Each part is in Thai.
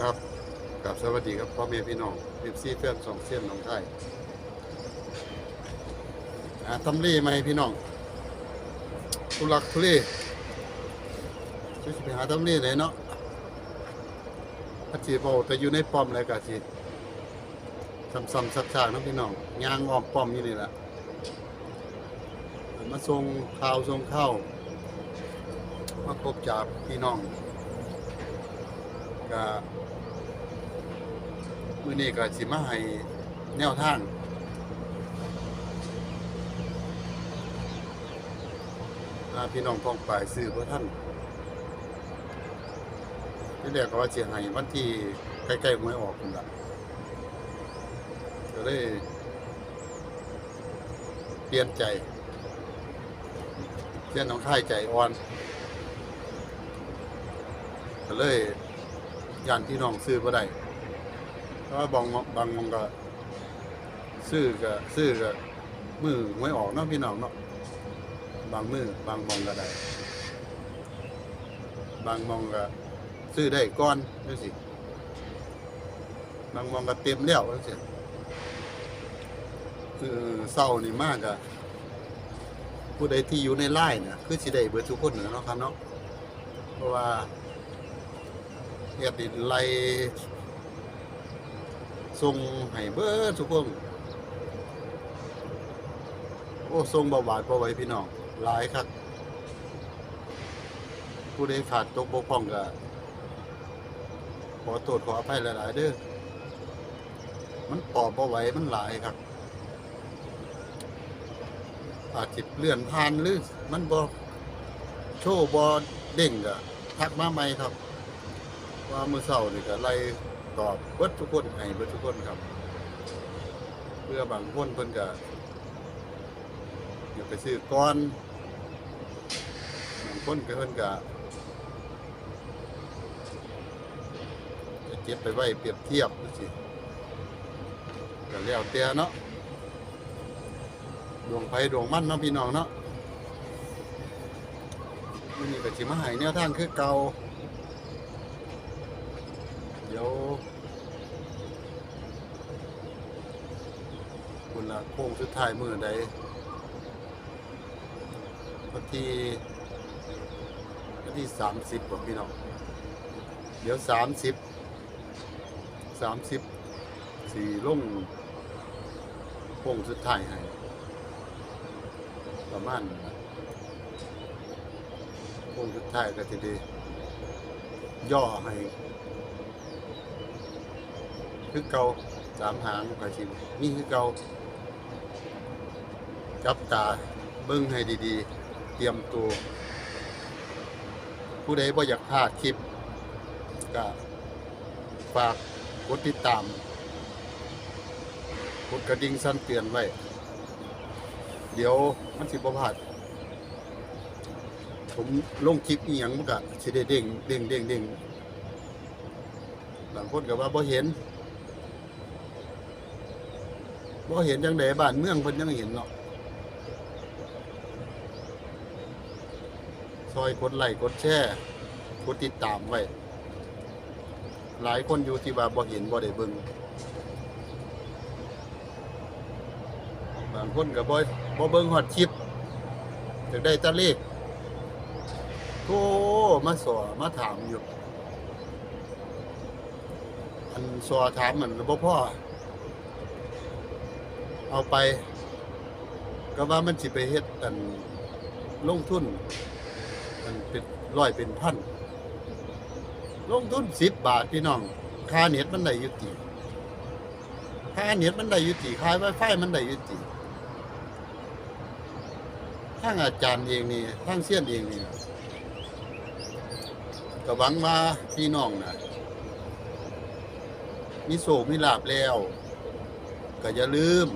ครับกับสวัสดีครับพ่อแม่พี่น้องเอฟซีเพื่อนสองเส้นน้องไทยอ่าทำเลมาให้พี่น้องทุลักทุเลจะไปหาทำเลไหนเนาะอาจีบแต่อยู่ในป้อมอะไรกะจีซ้ำๆซักๆเนาะพี่น้องยางออกป้อมอยู่นี่แหละมาส่งข่าวส่งข้าวมาพบจากพี่น้องก็ มื้อนี้ก็สิมาให้แนวทางอ่าพี่น้องพ้องปลายซื้อบ่ท่านที่แรกก็ว่าเสิให้วันที่ใกล้ๆหวยออกพุ่นล่ะก็เลยเปลี่ยนใจเปลี่ยนน้องค่ายใจอ่อนก็เลยย่านพี่น้องซื้อบ่ได้ เพราะว่าบางบางมองก็ซื้อก็ซื้อก็มือหวยออกเนาะพี่น้องเนาะบางมือบางมองก็ได้ บางมองก็ซื้อได้ก่อนจังซี่บางมองก็เต็มแล้วจังซี่คือเศร้านี่มากอะผู้ใดที่อยู่ในไล่เนี่ยคือสิได้เบิดทุกคนเนาะครับเนาะเพราะว่าเฮ็ดไล่ ส่งให้เบิดทุกคนโอ้ส่งเบาหวานพอไว้พี่น้องหลายครับผู้ใดขาดตกบกพร่องก็ขอโทษขออภัยหลายๆเด้อมันตอบบ่ไหวมันหลายครับ อาจจิเลื่อนผ่านหรือมันบ่โชว์บ่เด้งก็ทักมาใหม่ครับ ว่ามือเช้านี่ก็ไล่ ตอบเบิดทุกคนให้เบิดทุกคนครับ เพื่อบางคนเพิ่นก็อยากไปซื้อก่อนบางคนก็เพิ่นก็จะเก็บไปไว้เปรียบเทียบจังซี่ก็แล้วแต่เนาะดวงไฟดวงมันเนาะพี่น้องเนาะมื้อนี้ก็สิมาให้แนวทางคือเก่า เดี๋ยวคุณละโค้งสุดท้ายมือใดวันที่วันที่สามสิบกว่าพี่น้อง เดี๋ยวสามสิบสามสิบสี่ล่งโค้งสุดท้ายให้ประมาณโค้งสุดท้ายก็จะได้ย่อให้ คือเก่าสามหางก็สิมีคือเก่าจับตาเบิ่งให้ดีๆ เตรียมตัว ผู้ใดบ่อยากพลาดคลิปก็ฝากกดติดตามกดกระดิ่งสั่นเตือนไว้ เดี๋ยวมันสิบ่พลาดผมลงคลิปอีหยังมันก็สิได้เด้งเด้งเด้งเด้งบางคนก็ว่าบ่เห็น บ่เห็นจังไดบ้านเมืองเพิ่นยังเห็นเนาะซอยกดไลค์กดแชร์กดติดตามไว้ หลายคนอยู่ที่ว่าบ่เห็นบ่ได้เบิ่งบางคนก็บ่บ่เบิ่งฮอดคลิปอยากได้ตะเลขโทรมาสอมาถามอยู่อันสอถามเหมันบ่พ่อ เอาไป ก็ว่ามันสิไปเฮ็ดอันลงทุนมันเป็นร้อยเป็นพันลงทุนสิบบาทพี่น้องค่าเน็ตมันได้อยุติค่าเน็ตมันได้อยุติค่าไวไฟมันได้อยุติทางอาจารย์เองนี่ทางเสี้ยนเองนี่ก็หวังว่าพี่น้องนะมีโศกมีลาบแล้ว ก็อย่าลืม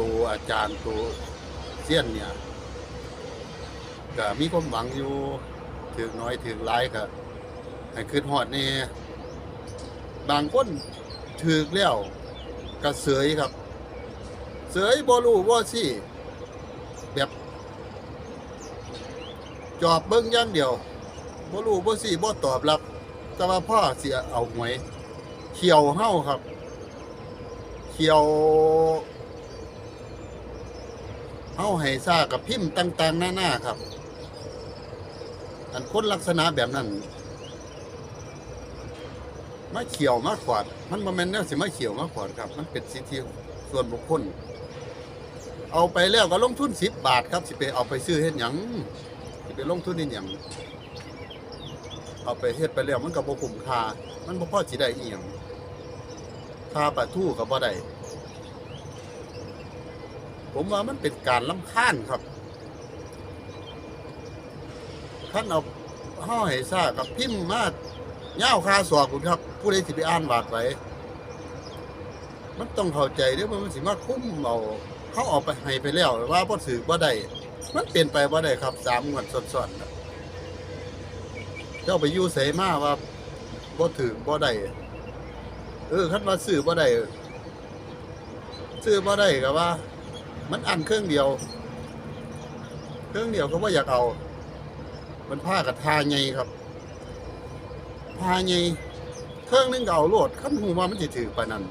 ตัวอาจารย์ตัวเสี้ยนเนี่ยก็มีความหวังอยู่ถึงน้อยถึงหลายก็ให้ขึ้นหอดนี่บางคนถือแล้วก็เสยครับ เสยบ่รู้บ่สิแบบจอบเบิ่งย่างเดียวบ่รู้บ่สิบ่ตอบรับ แต่ว่าพ่อเสียเอาหวยเขียวเฮ้าครับ เขียว เฮาให้ซ่ากับพิมพ์ต่างๆ หน้าๆครับ อันคนลักษณะแบบนั้นมาเขียวมาขวาด มันบ่แม่นแนวสิมาเขียวมาขวาดครับ มันเป็นสิทธิส่วนบุคคล เอาไปแล้วก็ลงทุนสิบบาทครับ สิไปเอาไปซื้อเฮ็ดหยังสิไปลงทุนเฮ็ดหยังเอาไปเฮ็ดไปแล้วมันก็บ่คุ้มค่ามันบ่พอสิได้อีหยังค่าปลาทูก็บ่ได้ ผมว่ามันเป็นการลำคาญครับท่านเอาห่อให้ซ่ากับพิมพ์มาย่าคาสอกคุณครับ ผู้ใดสิไปอ่านบาดไว้มันต้องเข้าใจเด้อว่ามันสิมาคุ้มเอาเขาออกไปให้ไปแล้วว่าบ่ถือบ่าได้มันเปลี่ยนไปบ่าได้ครับสามงวดซ้อนๆเจ้าไปยู่ไสมาว่าบ่ถือบ่ได้เออคันว่าซื้อบ่ได้ซื้อบ่ได้ก็ว่า มันอันเครื่องเดียว เครื่องเดียวก็บ่อยากเอา มันผ้ากับทาไงครับทาไงเครื่องนึงเก็เอาโลดขั้นหูว่ามันสิถือปานั้น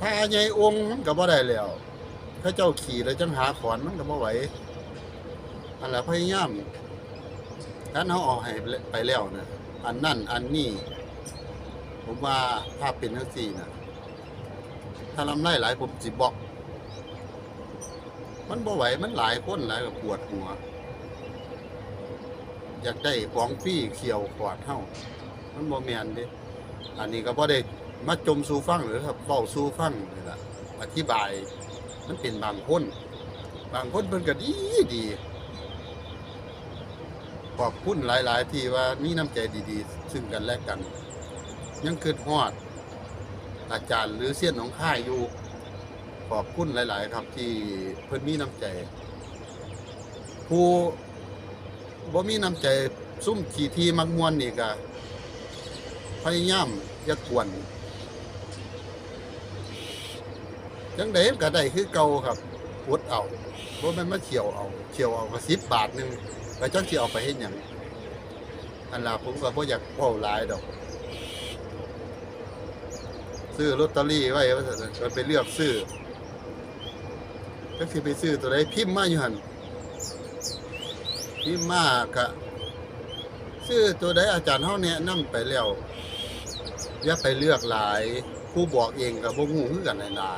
ทาไงองค์มันก็บ่ได้แล้วถ้าเจ้าขี่แล้วจังหาขอนมันก็บ่ไหวอันละพยายามการเฮาเอาให้ไปแล้วนะอันนั่นอันนี้ผมว่าภาพเป็นจังซี่นะ ถ้าลำไรหลายผมสิบอก มันบ่ไหวมันหลายคนหลายก็ปวดหัว อยากได้ของฟรีเขียวขวดเท่ามันบ่แม่นเด้อันนี้ก็บ่ได้มาจมสู่ฟังหรือครับเฝ้าสู่ฟังนี่แหละอธิบาย มันเป็นบางคน บางคนเพิ่นก็ดีดีขอบคุณหลาย ๆ ที่ว่ามีน้ำใจดี ๆ ซึ่งกันและกัน ยังคิดฮอด อาจารย์หรือเสี้ยนหนองค่ายอยู่ ขอบคุณหลาย ๆ ครับที่เพิ่นมีน้ำใจ ผู้บ่มีน้ำใจซุ่มขี่ทีมักมวนนี่ก็พยายามอย่ากวนจังไดก็ได้คือเก่าครับอดเอาบ่แม่นมาเขียวเอาเขียวเอาก็10บบาทนึงก็จักสิเอาไปเฮ็ดหยังอันล่ะผมก็บ่อยากเว้าหลายดอก ซื้อลอตเตอรี่ไว้ว่าซั่นน่ะก็ไปเลือกซื้อจักสิไปซื้อตัวใดพิมพ์มาอยู่หันพิมพ์มากะซื้อตัวใดอาจารย์เฮาแนะนำไปแล้วอย่าไปเลือกหลายผู้บอกเองก็บ่ฮู้คือกันในนล่ะ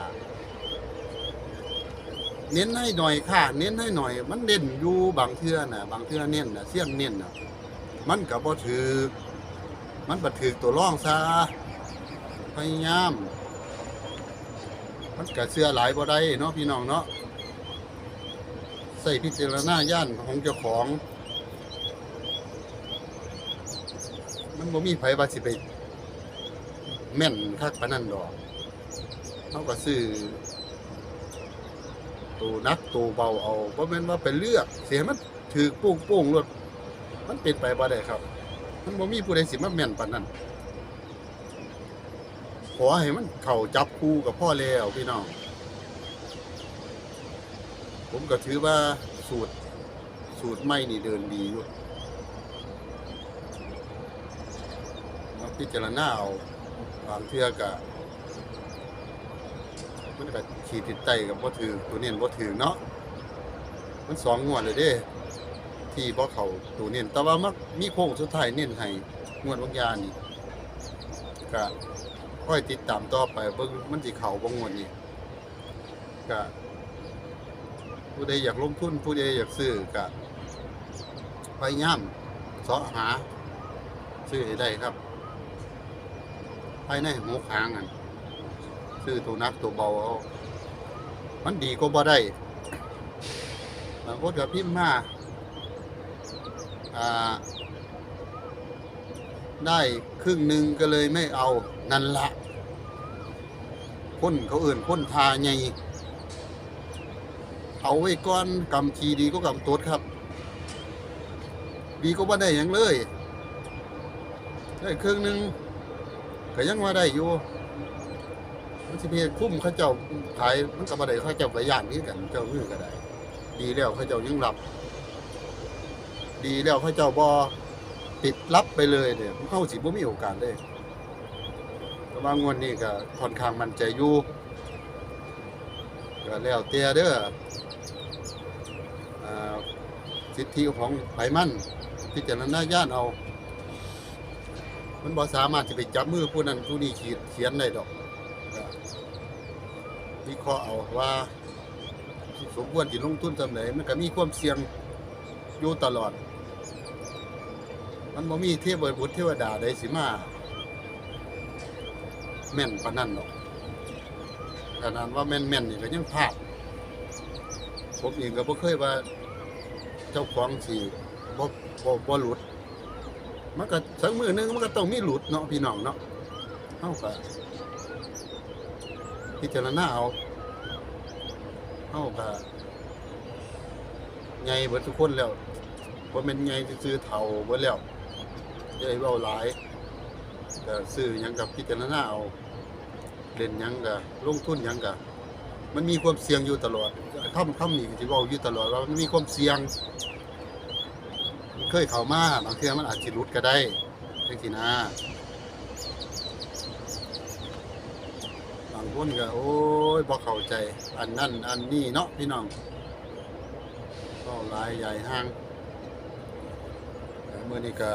เน้นให้หน่อยค่ะ เน้นให้หน่อย มันเด่นอยู่บางเทื่อน่ะ บางเทื่อเน้นน่ะเสี้ยนเน้นน่ะ มันก็บ่ถือมันบ่ถือตัวร่องซะ พยายาม มันก็เสื้อหลายบ่ได้เนาะพี่น้องเนาะใส่พิจารณาญาณของเจ้าของ มันบ่มีไผว่าสิไปแม่นคักปานนั้นดอกเขาก็ซื้อตัวนักตัวเบาเอาบ่แม่นว่าไปเลือก เสียมันถือโป้งโป้งรถมันเป็นไปบ่ได้ครับ มันบ่มีผู้ใดสิมาแม่นปานนั้น อให้มันเข้าจับคู่กับพ่อแล้วพี่น้อง ผมก็ถือว่าสูตร สูตรไม่นี่เดินดีอยู่มาพิจารณาเอาบางเทื่อก็มันก็ขีดติดใจกับบ่ถือตัวเนียนบ่ถือเนาะมันสองงวดเลยเด้ ที่บ่เขาตัวเนียนแต่ว่ามักมีโค้งสุดท้ายเน้นให้งวดบางยานี่ก็ ค่อยติดตามต่อไปเบิ่งมันสิเขาบ่งวดนี้ก็ผู้ใดอยากลงทุนผู้ใดอยากซื้อก็พยายามเสาะหา ซื้อให้ได้ครับภายในหูคางอันซื้อตัวนักตัวเบาเอามันดีก็บ่ได้บางคนก็พิมพ์มาอ่า ได้ครึ่งหนึ่งก็เลยไม่เอานั่นละคนเขาเอื่นคนทาไงเอาไว้ก่อนกำขีดีก็กำตดครับ ดีก็ว่าได้หยังเลย ได้ครื่งหนึ่งก็ยังว่าได้อยู่มันสิเพคุ้มเขาเจ้าขายมันก็บ่ได้าเจ้าก็ย่านนี้กันเจ้ามือก็ได้ ดีแล้วเขาเจ้ายังรับ ดีแล้วเขาเจ้าบ่ ปิดลับไปเลยเนี่ยเข้าสิบ่มีโอกาสเลยแต่ว่างวดนี้ก็ค่อนข้างมั่นใจอยู่ก็แล้วแต่เด้ออ่าสิทธิของไผมันพิจารณาญาณเอา มันบ่สามารถจะไปจับมือผู้นั้นผู้นี้ขีดเขียนได้ดอกวิเคราะห์เอาว่าสมควรที่ลงทุนสำไหนมันก็มีความเสี่ยงอยู่ตลอด มันบ่มีเทพบุตรเทวดาใดสิมา แม่นปานนั้นหรอกขนาดว่าแม่นๆนี่ก็ยังพลาดผมเองก็บ่เคยว่า เจ้าของสิบ่บ่บ่หลุด มันก็สักมือหนึงมันก็ต้องมีหลุดเนาะพี่น้องเนาะเฮาก็พิจารณาเอาเฮาก็ใหญ่เบิดทุกคนแล้วบ่แม่นใหญ่ซื่อๆเฒ่าเบิดแล้ว อย่าให้เว้าหลายก็ซื้อหยังกับพิจารณาเอาเล่นหยังก็ลงทุนหยังก็มันมีความเสี่ยงอยู่ตลอดคำคำนี้ก็สิเว้าอยู่ตลอดว่ามันมีความเสี่ยงมันเคยเข้ามาบางเทื่อมันอาจสิหลุดก็ได้จังซี่นะบางคนก็โอ้ยบ่เข้าใจ อันนั้นอันนี้เนาะพี่น้องก็หลายใหญ่ห้างเมื่อนี้ก็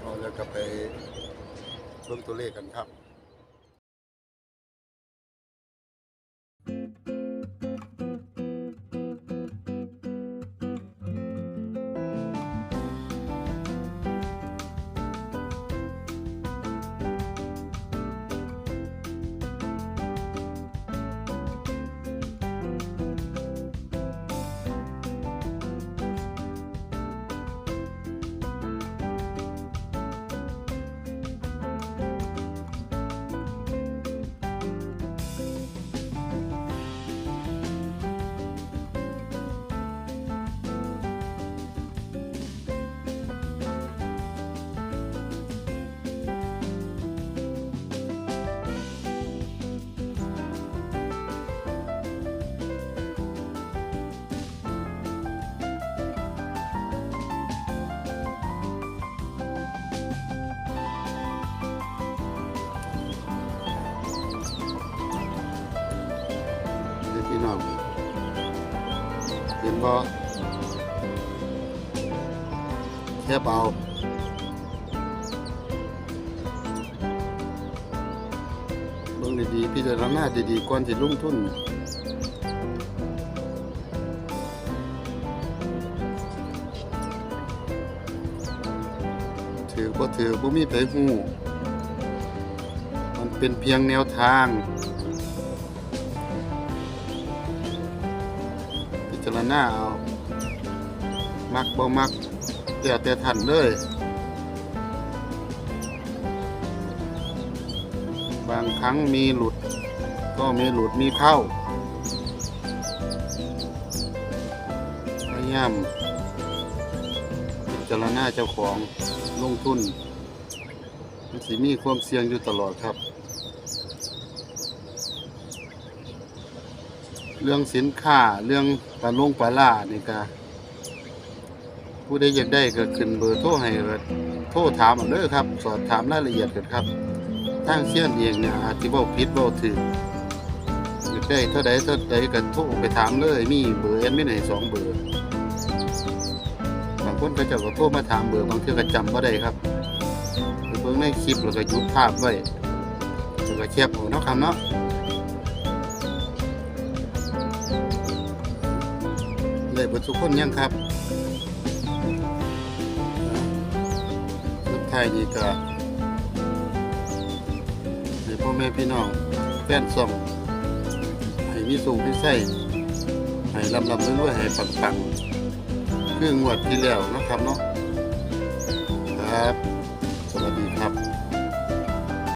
เอา แล้วก็ไปเบิ่งตัวเลขกันครับ เห็แค่เบาเบิ่งดีๆพิจารณาดีๆก่อนสิลงทุนถือบ่ถือบ่มีไผฮู้มันเป็นเพียงแนวทางารณาเอามักบ่มักเดี๋ยวแต่ท่านเลย บางครั้งมีหลุด ก็มีหลุดมีเข้าพยายามพิจารณาเจ้าของลงทุนมันสิมีความเสี่ยงอยู่ตลอดครับ เรื่องสินค้าเรื่องปลาลงปลาล่านี่ก็ผู้ใดอยากได้ก็ขึ้นเบอร์โทรให้ก็โทรถามเอาเด้อครับ สอบถามรายละเอียดกันครับทางเชียนเองเนี่ยอาจสิเว้าผิดเว้าถูกอยากได้เท่าใดเท่าใดก็โทรไปถามเลยมีเบอร์แอดมินให้สองเบอร์บางคนก็จะก็โทรมาถามเบอร์บางเทื่อก็จำบ่ได้ครับเบิ่งในคลิปแล้วก็ยุดภาพไว้แล้วก็แคปเอาเนาะครับเนาะ เลยเบดทุกคนยังครับสุดท้ายนี้ก็ให้พ่อแม่พี่น้องแฟนส่งให้มีสูงพี่ไส้ให้ลำลำด้วยๆให้ปังๆ คืองวดที่แล้วนะครับเนาะ